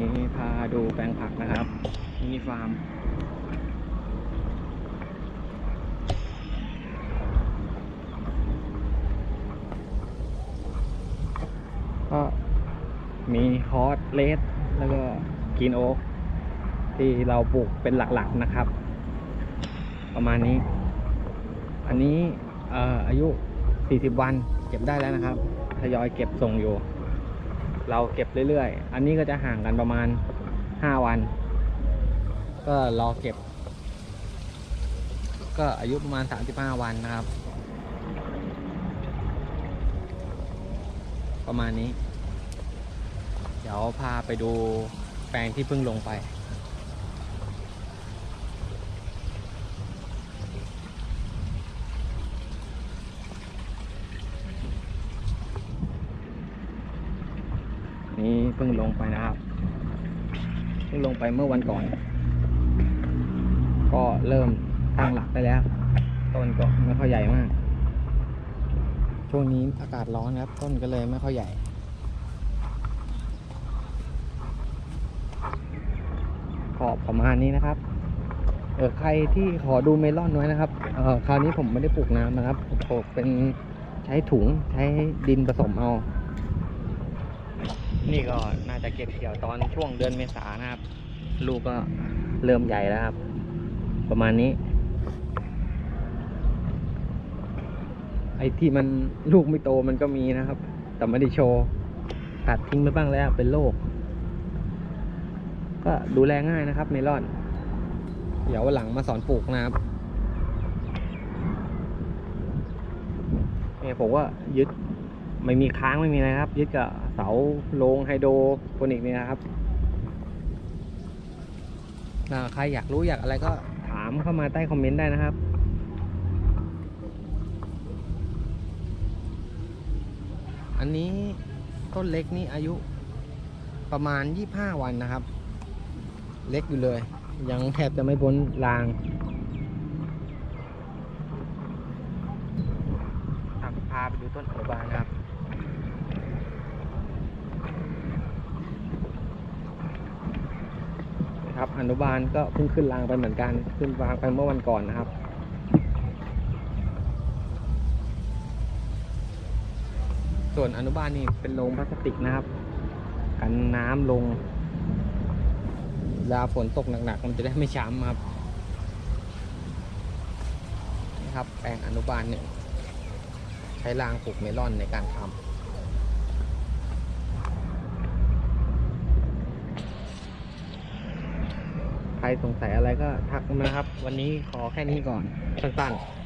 นี้พาดูแปลงผักนะครับมินิฟาร์มก็มีฮอสเลสแล้วก็กินโอ๊กที่เราปลูกเป็นหลักๆนะครับ ประมาณนี้ อันนี้อออายุ 40 วันเก็บได้แล้วนะครับทยอยเก็บส่งอยู่ เราเก็บเรื่อยๆ อันนี้ก็จะห่างกันประมาณ 5 วัน ก็รอเก็บ ก็อายุประมาณ 35 วันนะครับ ประมาณนี้ เดี๋ยวพาไปดูแปลงที่เพิ่งลงไป นี่เพิ่งลงไปนะครับ เพิ่งลงไปเมื่อวันก่อน ก็เริ่มตั้งหลักได้แล้ว ต้นก็ไม่ค่อยใหญ่มาก ช่วงนี้อากาศร้อนครับ ต้นก็เลยไม่ค่อยใหญ่ก็ประมาณนี้นะครับ เออใครที่ขอดูเมลอนไว้นะครับ เออคราวนี้ผมไม่ได้ปลูกน้ำนะครับผมปลูกเป็นใช้ถุงใช้ดินผสมเอา นี่ก็น่าจะเก็บเกี่ยวตอนช่วงเดือนเมษานะครับ ลูกก็เริ่มใหญ่แล้วครับ ประมาณนี้ ไอ้ที่มันลูกไม่โตมันก็มีนะครับ แต่ไม่ได้โชว์ตัดทิ้งไปบ้างแล้วเป็นโรคก็ดูแลง่ายนะครับ เมลอน เดี๋ยววันหลังมาสอนปลูกนะครับเนี่ยผมว่ายึด ไม่มีค้างไม่มีอะไรครับ ยึดกับเสาโรงไฮโดรโปนิกนี่นะครับใครอยากรู้อยากอะไรก็ถามเข้ามาใต้คอมเมนต์ได้นะครับอันนี้ต้นเล็กนี่อายุประมาณ 25 วันนะครับ เล็กอยู่เลย ยังแทบจะไม่พ้นรางครับพาไปดูต้นอนุบาลนะครับ นะครับ อนุบาลก็เพิ่งขึ้นรางไปเหมือนกัน ขึ้นรางไปเมื่อวันก่อนนะครับส่วนอนุบาลนี่เป็นโรงพลาสติกนะครับ กันน้ำลงเวลาฝนตกหนักๆมันจะได้ไม่ช้ำครับนี่ครับแปลงอนุบาลเนี่ยใช้รางปลูกเมลอนในการทำ ใครสงสัยอะไรก็ทักมานะครับ วันนี้ขอแค่นี้ก่อนสั้นๆ